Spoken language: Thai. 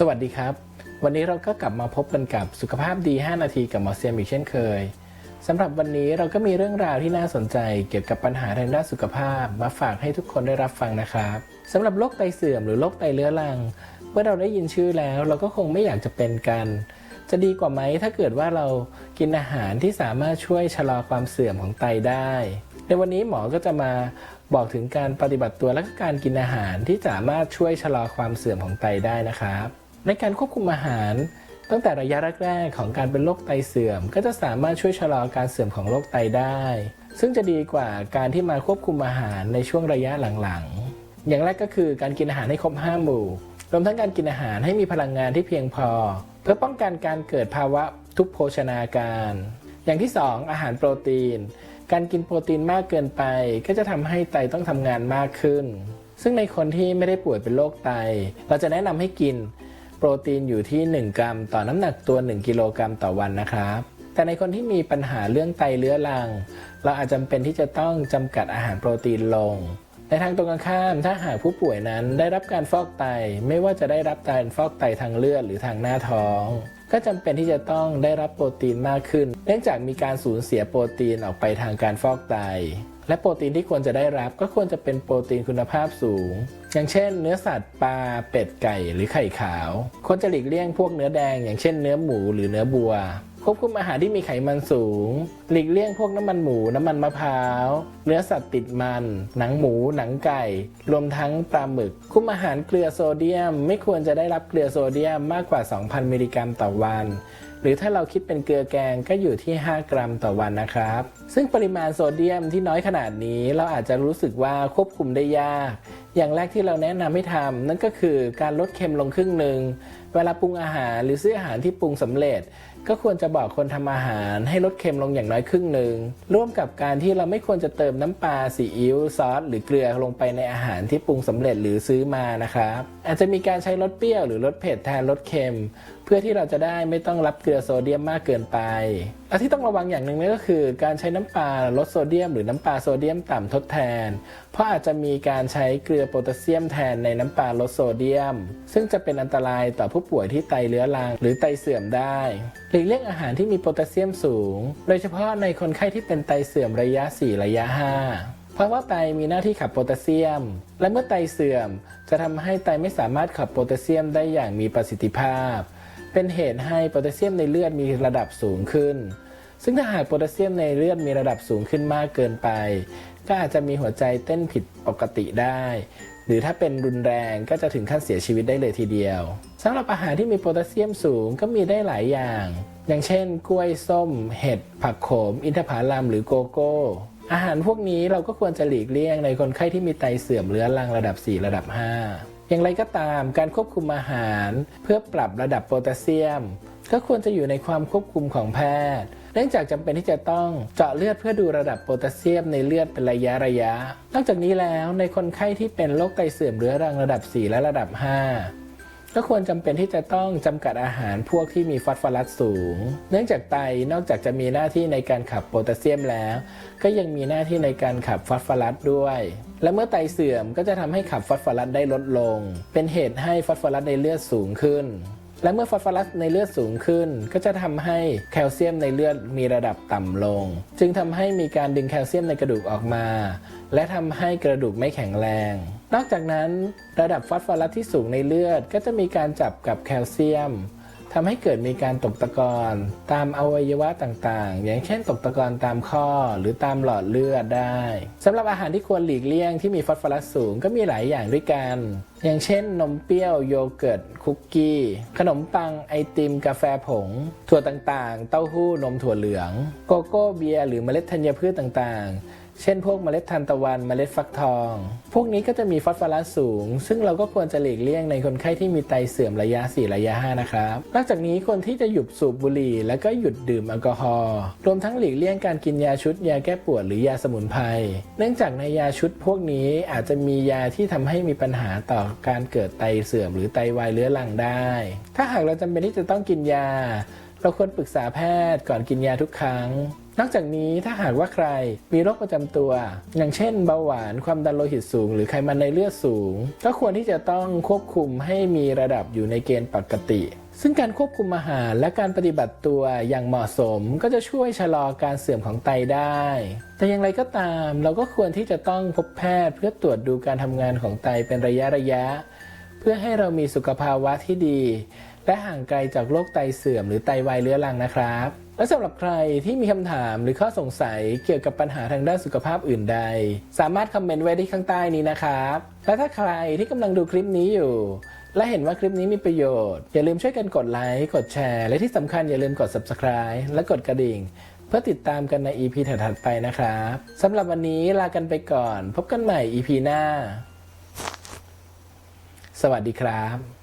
สวัสดีครับ วันนี้เราก็กลับมาพบกันกับสุขภาพดี 5 นาทีกับหมอเซียมอีกเช่นเคยสำหรับวันนี้เราก็มีเรื่องราวที่น่าสนใจเกี่ยวกับปัญหาทางด้านสุขภาพ มาฝากให้ทุกคนได้รับฟังนะครับสำหรับโรคไตเสื่อมหรือโรคไตเรื้อรัง เมื่อเราได้ยินชื่อแล้ว เราก็คงไม่อยากจะเป็นกัน จะดีกว่าไหมถ้าเกิดว่าเรากินอาหารที่สามารถช่วยชะลอความเสื่อมของไตได้ ในวันนี้หมอก็จะมาบอกถึงการปฏิบัติตัวและก็การกินอาหารที่สามารถช่วยชะลอความเสื่อมของไตได้นะครับ ในการควบคุมอาหาร ตั้งแต่ระยะแรกๆของการเป็นโรคไตเสื่อม ก็จะสามารถช่วยชะลอการเสื่อมของโรคไตได้ ซึ่งจะดีกว่าการที่มาควบคุมอาหารในช่วงระยะหลังๆ อย่างแรกก็คือการกินอาหารให้ครบห้าหมู่ รวมทั้งการกินอาหารให้มีพลังงานที่เพียงพอ เพื่อป้องกันการเกิดภาวะทุพโภชนาการ อย่างที่ 2 อาหารโปรตีน การกินโปรตีนมากเกินไป ก็จะทำให้ไตต้องทำงานมากขึ้น ซึ่งในคนที่ไม่ได้ป่วยเป็นโรคไต เราจะแนะนำให้กิน โปรตีนอยู่ที่ 1 กรัม ต่อน้ำหนักตัว 1 กิโลกรัมต่อวันนะครับ แต่ในคนที่มีปัญหาเรื่องไตเรื้อรัง เราอาจจำเป็นที่จะต้องจำกัดอาหารโปรตีนลง ในทางตรงกันข้าม ถ้าหากผู้ป่วยนั้นได้รับการฟอกไต ไม่ว่าจะได้รับการฟอกไตทางเลือดหรือทางหน้าท้อง ก็จำเป็นที่จะต้องได้รับโปรตีนมากขึ้น เนื่องจากมีการสูญเสียโปรตีนออกไปทางการฟอกไต และโปรตีนที่ควรจะได้รับก็ควรจะเป็นโปรตีนคุณภาพสูง อย่างเช่น เนื้อสัตว์ปลาเป็ดไก่หรือไข่ขาว ควรจะหลีกเลี่ยงพวกเนื้อแดง อย่างเช่น เนื้อหมูหรือเนื้อบัว ควบคุมอาหารที่มีไขมันสูง หลีกเลี่ยงพวกน้ำมันหมู น้ำมันมะพร้าว เนื้อสัตว์ติดมัน หนังหมู หนังไก่ รวมทั้งปลาหมึก คุมอาหารเกลือโซเดียม ไม่ควรจะได้รับเกลือโซเดียมมากกว่า 2,000 มิลลิกรัมต่อวันหรือถ้าเราคิดเป็นเกลือแกงก็อยู่ที่ 5 กรัมต่อวันนะครับ ซึ่งปริมาณโซเดียมที่น้อยขนาดนี้เราอาจจะรู้สึกว่าควบคุมได้ยาก อย่างแรกที่เราแนะนำให้ทำนั่นก็คือการลดเค็มลงครึ่งหนึ่งเวลาปรุงอาหารหรือซื้ออาหารที่ปรุงสำเร็จ ก็ควรจะบอกคนทำอาหารให้ลดเค็มลงอย่างน้อยครึ่งหนึ่งร่วมกับการที่เราไม่ควรจะเติมน้ำปลาซีอิ๊วซอสหรือเกลือลงไปในอาหารที่ปรุงสำเร็จหรือซื้อมานะครับอาจจะมีการใช้รสเปรี้ยวหรือรสเผ็ดแทนรสเค็ม เพื่อที่เราจะได้ไม่ต้องรับกลือโซเดียมมากเกินไปและที่ต้องระวังอย่างหนึ่งนั่นก็คือ การใช้น้ำปลาลดโซเดียม หรือน้ำปลาโซเดียมต่ำทดแทน เพราะอาจจะมีการใช้เกลือโพแทสเซียมแทนในน้ำปลาลดโซเดียม ซึ่งจะเป็นอันตรายต่อผู้ป่วยที่ไตเรื้อรังหรือไตเสื่อมได้หลีกเลี่ยงอาหารที่มีโพแทสเซียมสูง โดยเฉพาะในคนไข้ที่เป็นไตเสื่อมระยะ 4 ระยะ5เพราะว่าไตมีหน้าที่ขับโพแทสเซียม และเมื่อไตเสื่อม จะทำให้ไตไม่สามารถขับโพแทสเซียมได้อย่างมีประสิทธิภาพ เป็นเหตุให้โพแทสเซียมในเลือดมีระดับสูงขึ้น ซึ่งถ้าหากโพแทสเซียมในเลือดมีระดับสูงขึ้นมากเกินไป ก็อาจจะมีหัวใจเต้นผิดปกติได้ หรือถ้าเป็นรุนแรงก็จะถึงขั้นเสียชีวิตได้เลยทีเดียวสำหรับอาหารที่มีโพแทสเซียมสูงก็มีได้หลายอย่าง อย่างเช่น กล้วยส้ม เห็ด ผักโขม อินทผลัมหรือโกโก้อาหารพวกนี้เราก็ควรจะหลีกเลี่ยงในคนไข้ที่มีไตเสื่อมเรื้อรังระดับ 4 ระดับ 5 อย่างไรก็ตามการควบคุมอาหาร เพื่อปรับระดับโพแทสเซียม ก็ควรจะอยู่ในความควบคุมของแพทย์ เนื่องจากจำเป็นที่จะต้องเจาะเลือดเพื่อดูระดับโพแทสเซียมในเลือดเป็นระยะระยะ นอกจากนี้แล้วในคนไข้ที่เป็นโรคไตเสื่อมเรื้อรังระดับ 4 และระดับ 5 ก็ควรจำเป็นที่จะต้องจำกัดอาหารพวกที่มีฟอสฟอรัสสูง เนื่องจากไตนอกจากจะมีหน้าที่ในการขับโพแทสเซียมแล้ว ก็ยังมีหน้าที่ในการขับฟอสฟอรัสด้วย และเมื่อไตเสื่อมก็จะทำให้ขับฟอสฟอรัสได้ลดลง เป็นเหตุให้ฟอสฟอรัสในเลือดสูงขึ้น และเมื่อฟอสฟอรัสในเลือดสูงขึ้น ก็จะทำให้แคลเซียมในเลือดมีระดับต่ำลง จึงทำให้มีการดึงแคลเซียมในกระดูกออกมา และทำให้กระดูกไม่แข็งแรง นอกจากนั้น ระดับฟอสฟอรัสที่สูงในเลือดก็จะมีการจับกับแคลเซียม ทำให้เกิดมีการตกตะกอนตามอวัยวะต่างๆ อย่างเช่นตกตะกอนตามข้อหรือตามหลอดเลือดได้สำหรับอาหารที่ควรหลีกเลี่ยงที่มีฟอสฟอรัสสูงก็มีหลายอย่างด้วยกัน อย่างเช่น นมเปรี้ยวโยเกิร์ตคุกกี้ ขนมปังไอติม กาแฟผง ถั่วต่างๆ เต้าหู้นมถั่วเหลือง โกโก้เบียร์หรือเมล็ดธัญพืชต่างๆ เช่นพวกเมล็ดทานตะวันเมล็ดฟักทอง พวกนี้ก็จะมีฟอสฟอรัสสูง ซึ่งเราก็ควรจะหลีกเลี่ยงในคนไข้ที่มีไตเสื่อมระยะ 4 ระยะ 5 นะครับ นอกจากนี้คนที่จะหยุดสูบบุหรี่ และก็หยุดดื่มแอลกอฮอล์ รวมทั้งหลีกเลี่ยงการกินยาชุดยาแก้ปวดหรือยาสมุนไพร เนื่องจากในยาชุดพวกนี้อาจจะมียาที่ทำให้มีปัญหาต่อการเกิดไตเสื่อม หรือไตวายเรื้อรังได้ ถ้าหากเราจำเป็นที่จะต้องกินยา เราควรปรึกษาแพทย์ก่อนกินยาทุกครั้ง นอกจากนี้ถ้าหากว่าใครมีโรคประจำตัว อย่างเช่นเบาหวานความดันโลหิตสูง หรือไขมันในเลือดสูง ก็ควรที่จะต้องควบคุมให้มีระดับอยู่ในเกณฑ์ปกติ ซึ่งการควบคุมอาหารและการปฏิบัติตัวอย่างเหมาะสม ก็จะช่วยชะลอการเสื่อมของไตได้ แต่อย่างไรก็ตามเราก็ควรที่จะต้องพบแพทย์เพื่อตรวจดูการทำงานของไตเป็นระยะระยะ เพื่อให้เรามีสุขภาวะที่ดี และห่างไกลจากโรคไตเสื่อมหรือไตวายเรื้อรังนะครับ และสำหรับใครที่มีคำถามหรือข้อสงสัยเกี่ยวกับปัญหาทางด้านสุขภาพอื่นใด สามารถคอมเมนต์ไว้ที่ข้างใต้นี้นะครับ และถ้าใครที่กำลังดูคลิปนี้อยู่ และเห็นว่าคลิปนี้มีประโยชน์ อย่าลืมช่วยกันกดไลค์กดแชร์ และที่สำคัญอย่าลืมกด subscribe และกดกระดิ่ง เพื่อติดตามกันใน EP ถัดๆไปนะครับสำหรับวันนี้ลากันไปก่อน พบกันใหม่ EP หน้า สวัสดีครับ